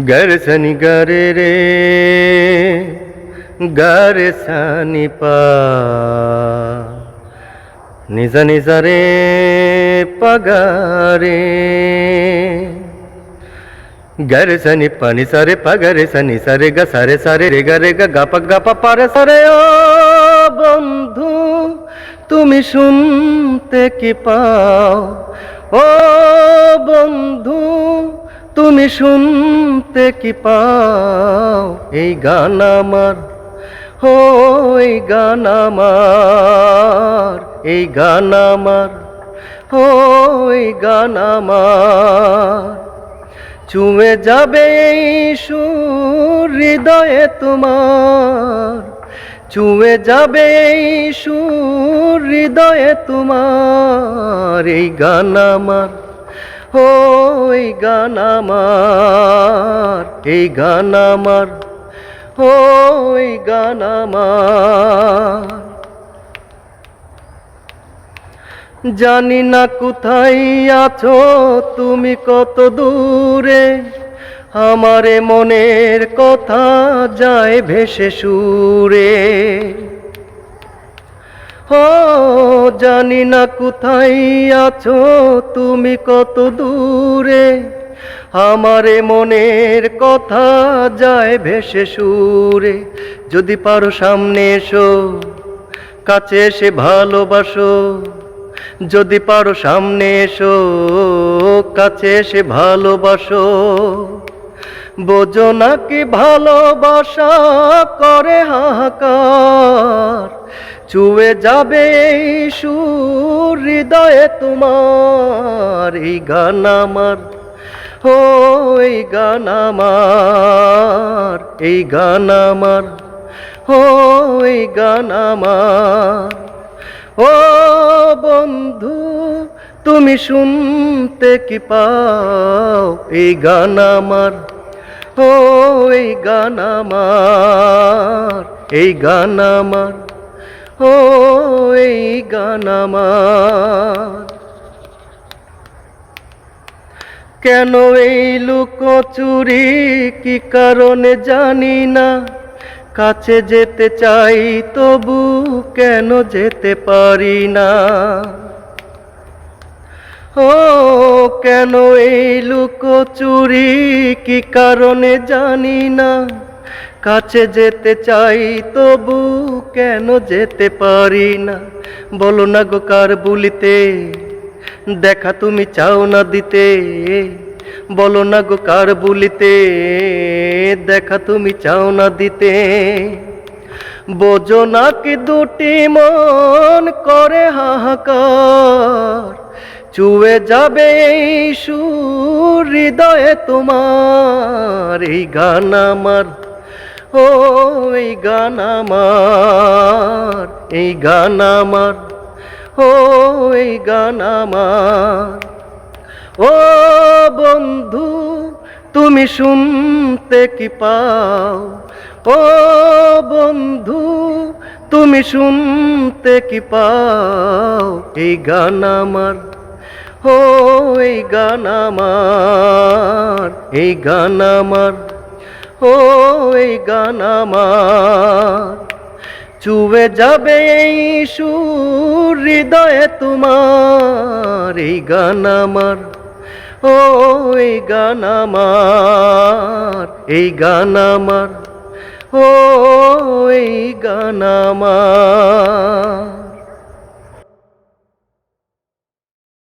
গরে সনি গরে রে গরে সনি পা নিজ রে পগারে গরে সনি পানি সারে পগরে সনি সারে গ সারে সারে রে গরে গপ গপ পারে সারে ও বন্ধু তুমি শুনতে কি পাও ও বন্ধু তুমি শুনতে কি পাও? এই গান আমার, ও এই গান আমার, এই গান আমার, ও এই গান আমার। চুমে যাবে এই সুর হৃদয়ে তোমার, চুমে যাবে এই সুর হৃদয়ে তোমার, এই গান আমার। ও এই গান আমার, এই গান আমার ও এই গান আমার। জানি না কোথায় আছো, তুমি কত দূরে, আমারে মনের কথা যায় ভেসে সুরে। ও জানি না কোথায় আছো, তুমি কত দূরে। আমারে মনের কথা যায় ভেসে সুরে। যদি পারো সামনে এসো, কাছে এসে ভালোবাসো। যদি পারো সামনে এসো, কাছে এসে ভালোবাসো। বোঝো নাকি ভালোবাসা করে হাহাকার। চুয়ে যাবে সুর হৃদয়ে তোমার, এই গান আমার, ও, এই গান আমার, এই গান আমার, ও, এই গান আমার। ও বন্ধু, তুমি শুনতে কি পাও, এই গান আমার, ও, এই গান আমার, এই গান আমার। ও এই গান আমার। কেন এই লুকোচুরি কি কারণে জানি না। কাছে যেতে চাই, তবু কেন যেতে পারি না? ও, কেন এই লুকোচুরি কি কারণে জানি না। কাছে যেতে চাই, তবু কেন যেতে পারি না? বলো না গো কার বলিতে, দেখা তুমি চাও না দিতে। বলো না গো কার বলিতে, দেখা তুমি চাও না দিতে। বোঝো না কি দুটি মন করে হাহাকার, চুয়ে যাবে সুর হৃদয়ে তোমার। এই গান আমার ও এই গান আমার, এই গান আমার ও এই গান আমার। ও বন্ধু, তুমি শুনতে কি পাও? ও বন্ধু, তুমি শুনতে কি পাও? এই গান আমার ও এই গান আমার, এই গান আমার। এই গান আমার। চুবে যাবে এই সুর হৃদয়ে তোমার। এই গান আমার, ও এই গান আমার। এই গান আমার, ও এই গান আমার।